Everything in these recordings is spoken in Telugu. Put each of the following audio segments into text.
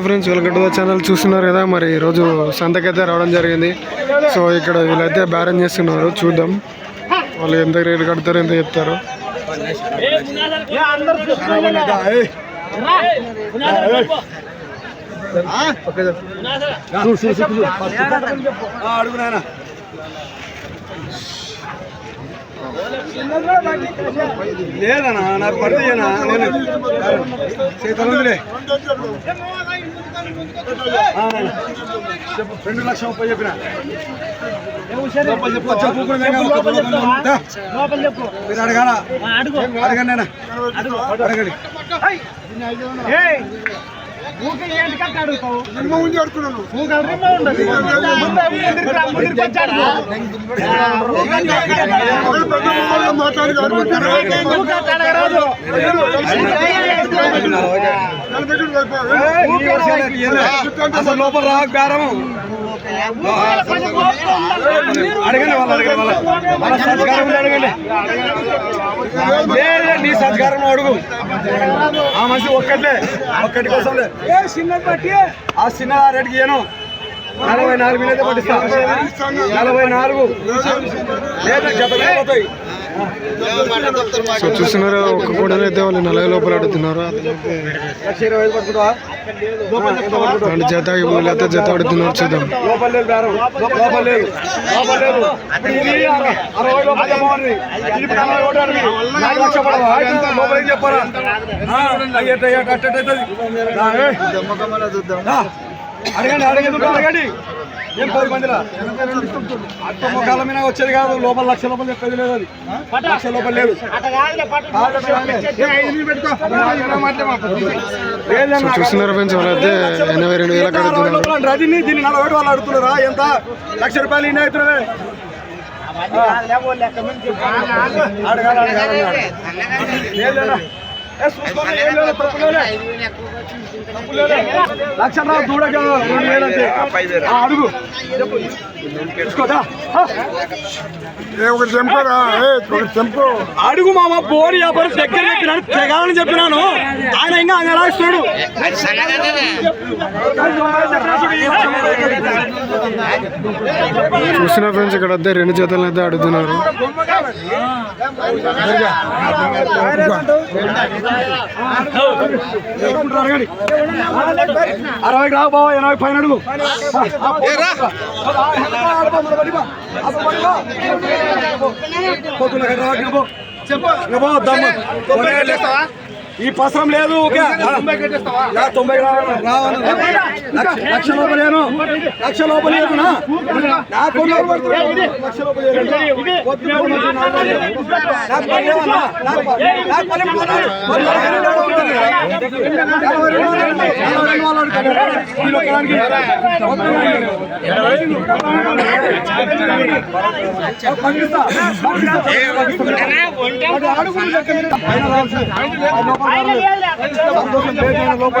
Friends welcome to the channel చూస్తున్నారు కదా మరి ఈరోజు సంతకైతే రావడం జరిగింది సో ఇక్కడ వీళ్ళైతే బ్యారెన్ చేస్తున్నారు చూద్దాం వాళ్ళు ఎంత రేటు కడతారు ఎంత చెప్తారు అడుగు నాయన లేదన్నా నాకు పడితేనా నేను చేతులు చెప్పు రెండు లక్షల ముప్పై చెప్పిన చెప్పు. చెప్పు మీరు అడగాల అడగండి అడగండి అసలు లోపల రా బేరం అడగండి వాళ్ళు అడగండి వాళ్ళ. వాళ్ళ సత్కారం ఉంది, అడగండి. లేదు నీ సత్కారం అడుగు. ఆ మనిషి ఒక్కట్లే ఒక్కటి కోసం ఆ చిన్న రేటుకి ఇయ్యను. నలభై నాలుగు వేలు అయితే పట్టిస్తా. నలభై నాలుగు. లేదా జత పోతాయి సో చూస్తున్నారు ఒక కూడా అయితే వాళ్ళు నలభై లోపల అడుగుతున్నారు వాళ్ళు రెండు జత వీళ్ళు జత అడుగుతున్నారు చూద్దాం. అడగండి అడగండి అడగండి ఏం పది మందిలా ముఖాల మీద వచ్చేది కాదు లోపల లక్ష లోపల చెప్పేది లేదు అది. లక్ష లోపల లేదు. చూస్తున్నారు ఫ్రెండ్స్ వాళ్ళైతే ఎనభై రెండు వేలకు అడుగుతున్నారు రజని దీన్ని నలభై వాళ్ళు అడుగుతున్నారా? ఎంత? లక్ష రూపాయలు ఇన్ని అవుతున్నావే అడగాలి అడగాలి లక్ష. ఆ, అడుగు. ఒకటి చెంపరా ఒకటి చెంపు అడుగు మామ బోరి వ్యాపారం దగ్గర చెప్పినాను తెగాలని చెప్పినాను. ఆయన ఇంకా ఆయన ఎలా ఇస్తున్నాడు చూసిన ఫ్రెండ్స్ ఇక్కడ అయితే రెండు చేతులను అయితే అడుగుతున్నారు అరవై రా బావా ఎనభై పైన అడుగు ఈ పసరం లేదు ఓకే తొంభై రావాలి. లక్ష- లక్ష లోపల లేను లక్ష లోపల లేదు నా నా కొన్ని రోజులు పడుతుంది. లక్ష లోపల లేను. వద్దు బాబు, నాకు రావాల్సింది. ఆ లోపల లోపల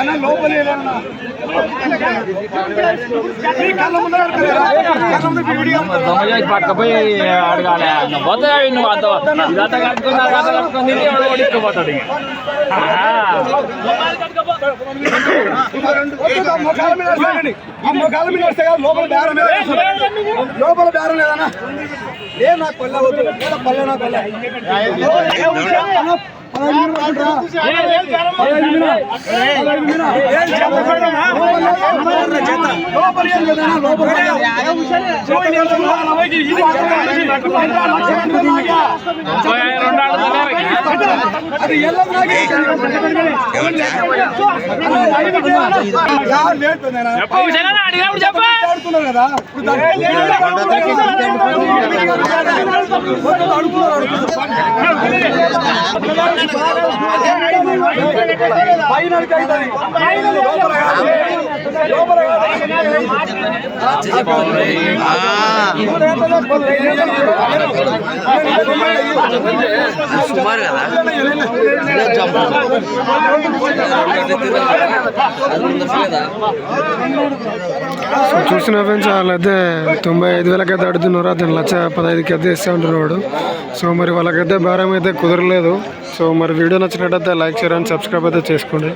అన్న అడగాలి పోతాయి నువ్వు అంత ఇదంతా కట్టుకున్నా కథ కట్టుకుని ఓడిపోతాడు మీద. ఆ మీద వేస్తే కాదు, లోపల బేరం మీద. లోపల బేరం లేదన్నా ఏ నాకు పల్లె వద్దు లేదా పల్లె నా పల్లె అన్న, లోపలి అడిగినప్పుడు చెప్పా. ఆడుతున్నారు కదా ఇప్పుడు దాన్ని పైన అవుతుంది లోపల కాదు. లోపల సో చూసిన ఫ్రెండ్స్ వాళ్ళైతే తొంభై ఐదు వేలకైతే అడుగుతున్నారు అతను లక్ష పదహైదుకి అయితే ఇస్తే ఉంటున్నాడు సో మరి వాళ్ళకైతే భారం అయితే కుదరలేదు. సో మరి వీడియో నచ్చినట్టయితే లైక్ షేర్ అండ్ సబ్స్క్రైబ్ అయితే చేసుకోండి.